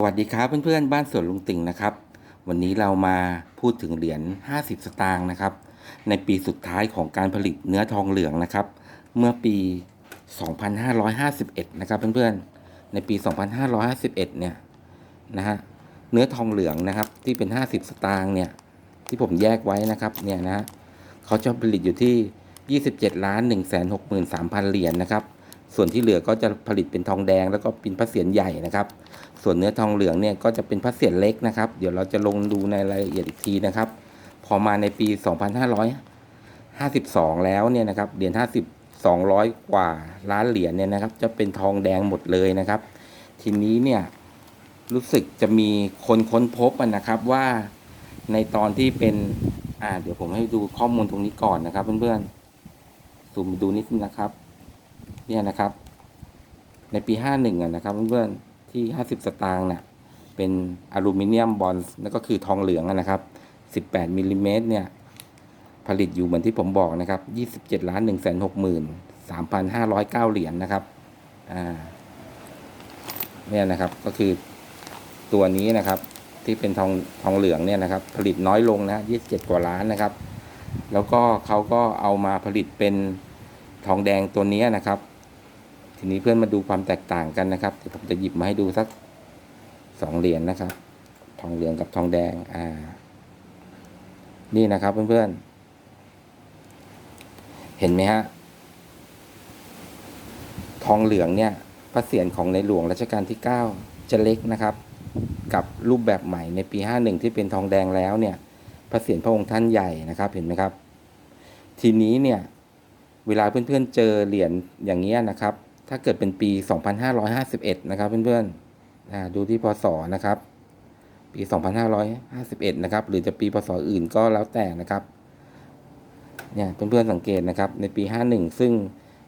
สวัสดีครับเพื่อนๆ บ้านสวนลุงติ่งนะครับ วันนี้เรามาพูดถึงเหรียญ 50 สตางค์นะครับ ในปีสุดท้ายของการผลิตเนื้อทองเหลืองนะครับ เมื่อปี 2551 นะครับเพื่อนๆ ในปี 2551 เนี่ยนะฮะเนื้อทองเหลืองนะครับที่เป็น 50 สตางค์เนี่ยที่ผมแยกไว้นะครับเนี่ยนะเขาจะผลิตอยู่ที่ 27ล้าน1 6 3 0 0 0 เหรียญนะครับ ส่วนที่เหลือก็จะผลิตเป็นทองแดง แล้วก็เป็นพระเศียรใหญ่นะครับ ส่วนเนื้อทองเหลืองเนี่ยก็จะเป็นพระเศียรเล็กนะครับ เดี๋ยวเราจะลงดูในรายละเอียดอีกทีนะครับ พอมาในปี 2552 แล้วเนี่ยนะครับเหรียญ50 200 กว่าล้านเหรียญเนี่ยนะครับ จะเป็นทองแดงหมดเลยนะครับ ทีนี้เนี่ยรู้สึกจะมีคนค้นพบนะครับว่าในตอนที่เป็นอ่าเดี๋ยวผมให้ดูข้อมูลตรงนี้ก่อนนะครับ เพื่อนๆซูมดูนิดนึงนะครับ เนี่ยนะครับ ในปี 51อะนะครับเพื่อนๆที่ 50 สตางค์เนี่ยเป็นอลูมิเนียมบอลนั่นก็คือทองเหลืองนะครับ 18มิลลิเมตรเนี่ยผลิตอยู่เหมือนที่ผมบอกนะครับ 27ล้าน1 6 3 5 0 9 เหรียญนะครับ อ่า เนี่ยนะครับ ก็คือตัวนี้นะครับ ที่เป็นทองทองเหลืองเนี่ยนะครับ ผลิตน้อยลงนะ 27 กว่าล้านนะครับ แล้วก็เขาก็เอามาผลิตเป็น ทองแดงตัวนี้นะครับ ทีนี้เพื่อนมาดูความแตกต่างกันนะครับเดี๋ยวผมจะหยิบมาให้ดูสักสองเหรียญนะครับ ทองเหลืองกับทองแดงอ่า นี่นะครับเพื่อนๆเห็นไหมฮะทองเหลืองเนี่ยพระเศียรของในหลวงรัชกาลที่ 9 จะเล็กนะครับ กับรูปแบบใหม่ในปี 51 ที่เป็นทองแดงแล้วเนี่ย พระเศียรพระองค์ท่านใหญ่นะครับเห็นไหมครับ ทีนี้เนี่ย เวลาเพื่อนๆเจอเหรียญอย่างเงี้ยนะครับ ถ้าเกิดเป็นปี 2551 นะครับ เพื่อนๆดูที่พศนะครับ ปี 2551 นะครับ หรือจะปีพศอื่นก็แล้วแต่นะครับเนี่ยเพื่อนๆสังเกตนะครับ ในปี 51 ซึ่ง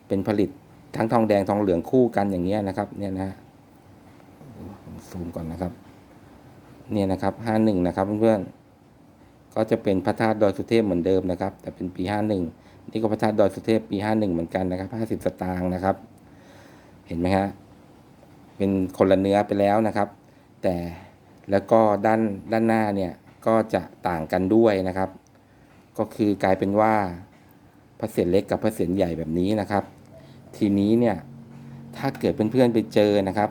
เป็นผลิตทั้งทองแดงทองเหลืองคู่กันอย่างเงี้ยนะครับ เนี่ยนะซูมก่อนนะครับ เนี่ยนะครับ 51 นะครับเพื่อนๆก็จะเป็นพระธาตุดอยสุเทพเหมือนเดิมนะครับ แต่เป็นปี 51 นี่ก็พระธาตุดอยสุเทพปี51เหมือนกันนะครับ50สตางค์นะครับ เห็นไหมฮะเป็นคนละเนื้อไปแล้วนะครับ แต่แล้วก็ด้านด้านหน้าเนี่ยก็จะต่างกันด้วยนะครับ ก็คือกลายเป็นว่าพระเศียรเล็กกับพระเศียรใหญ่แบบนี้นะครับ ทีนี้เนี่ยถ้าเกิดเพื่อนๆไปเจอนะครับ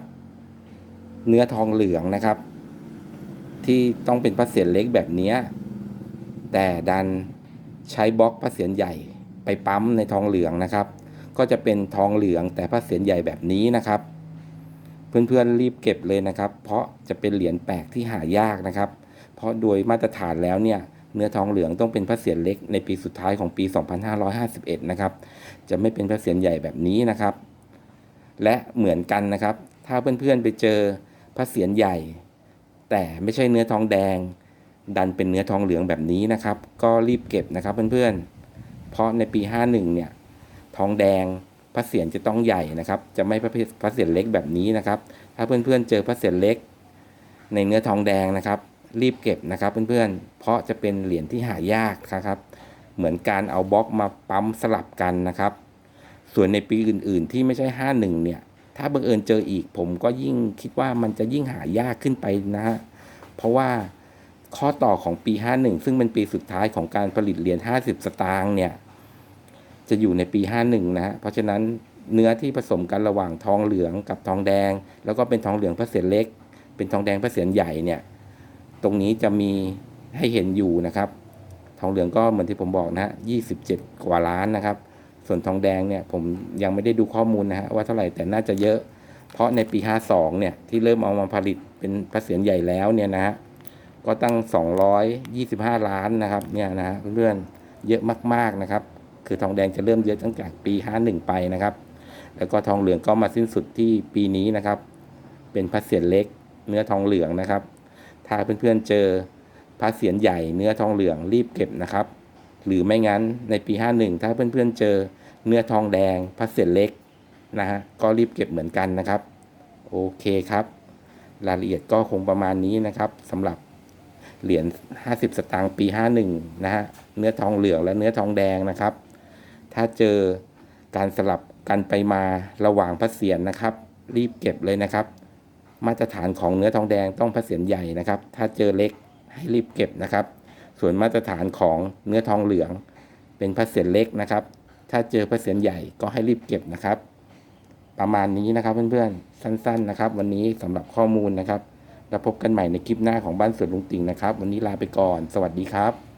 เนื้อทองเหลืองนะครับ ที่ต้องเป็นพระเศียรเล็กแบบนี้แต่ดันใช้บล็อกพระเศียรใหญ่ ไปปั๊มในทองเหลืองนะครับ ก็จะเป็นทองเหลืองแต่พระเศียรใหญ่แบบนี้นะครับ เพื่อนๆรีบเก็บเลยนะครับ เพราะจะเป็นเหรียญแปลกที่หายากนะครับ เพราะโดยมาตรฐานแล้วเนี่ยเนื้อทองเหลืองต้องเป็นพระเศียรเล็กในปีสุดท้ายของปี 2551 นะครับ จะไม่เป็นพระเศียรใหญ่แบบนี้นะครับ และเหมือนกันนะครับ ถ้าเพื่อนๆไปเจอพระเศียรใหญ่ แต่ไม่ใช่เนื้อทองแดง ดันเป็นเนื้อทองเหลืองแบบนี้นะครับ ก็รีบเก็บนะครับเพื่อนๆ เพราะในปี 51 เนี่ย ทองแดงพระเศียรจะต้องใหญ่นะครับ จะไม่พระพระเศียรเล็กแบบนี้นะครับ ถ้าเพื่อนๆเจอพระเศียรเล็ก ในเนื้อทองแดงนะครับ รีบเก็บนะครับเพื่อนๆ เพราะจะเป็นเหรียญที่หายากนะครับ เหมือนการเอาบล็อกมาปั๊มสลับกันนะครับ ส่วนในปีอื่นๆ ที่ไม่ใช่ 51 เนี่ย ถ้าบังเอิญเจออีกผมก็ยิ่งคิดว่ามันจะยิ่งหายากขึ้นไปนะฮะ เพราะว่า ข้อต่อของปี 51 ซึ่งเป็นปีสุดท้ายของการผลิตเหรียญ50 สตางค์เนี่ยจะอยู่ในปี 51 นะฮะเพราะฉะนั้นเนื้อที่ผสมกันระหว่างทองเหลืองกับทองแดง แล้วก็เป็นทองเหลืองพระเศียรเล็ก เป็นทองแดงพระเศียรใหญ่เนี่ยตรงนี้จะมีให้เห็นอยู่นะครับ ทองเหลืองก็เหมือนที่ผมบอกนะฮะ27กว่าล้านนะครับ ส่วนทองแดงเนี่ยผมยังไม่ได้ดูข้อมูลนะฮะว่าเท่าไหร่แต่น่าจะเยอะ เพราะในปี 52 เนี่ยที่เริ่มเอามาผลิตเป็นพระเศียรใหญ่แล้วเนี่ยนะฮะ ก็ตั้ง 225 ล้านนะครับเนี่ยนะฮะเพื่อนๆเยอะมากๆนะครับ คือทองแดงจะเริ่มเยอะตั้งแต่ปี 51 ไปนะครับ แล้วก็ทองเหลืองก็มาสิ้นสุดที่ปีนี้นะครับ เป็นพระเศียรเล็กเนื้อทองเหลืองนะครับ ถ้าเพื่อนๆเจอพระเศียรใหญ่เนื้อทองเหลืองรีบเก็บนะครับ หรือไม่งั้นในปี 51 ถ้าเพื่อนๆเจอเนื้อทองแดงพระเศียรเล็กนะฮะก็รีบเก็บเหมือนกันนะครับ โอเคครับ รายละเอียดก็คงประมาณนี้นะครับสำหรับ เหรียญ50 สตางค์ปี 51 นะฮะ เนื้อทองเหลืองและเนื้อทองแดงนะครับ ถ้าเจอการสลับกันไปมาระหว่างพระเศียรนะครับ รีบเก็บเลยนะครับ มาตรฐานของเนื้อทองแดงต้องพระเศียรใหญ่นะครับ ถ้าเจอเล็กให้รีบเก็บนะครับ ส่วนมาตรฐานของเนื้อทองเหลือง เป็นพระเศียรเล็กนะครับ ถ้าเจอพระเศียรใหญ่ก็ให้รีบเก็บนะครับ ประมาณนี้นะครับเพื่อนๆ สั้น ๆนะครับ วันนี้สำหรับข้อมูลนะครับ แล้วพบกันใหม่ในคลิปหน้าของบ้านสวนลุงติงนะครับ วันนี้ลาไปก่อน สวัสดีครับ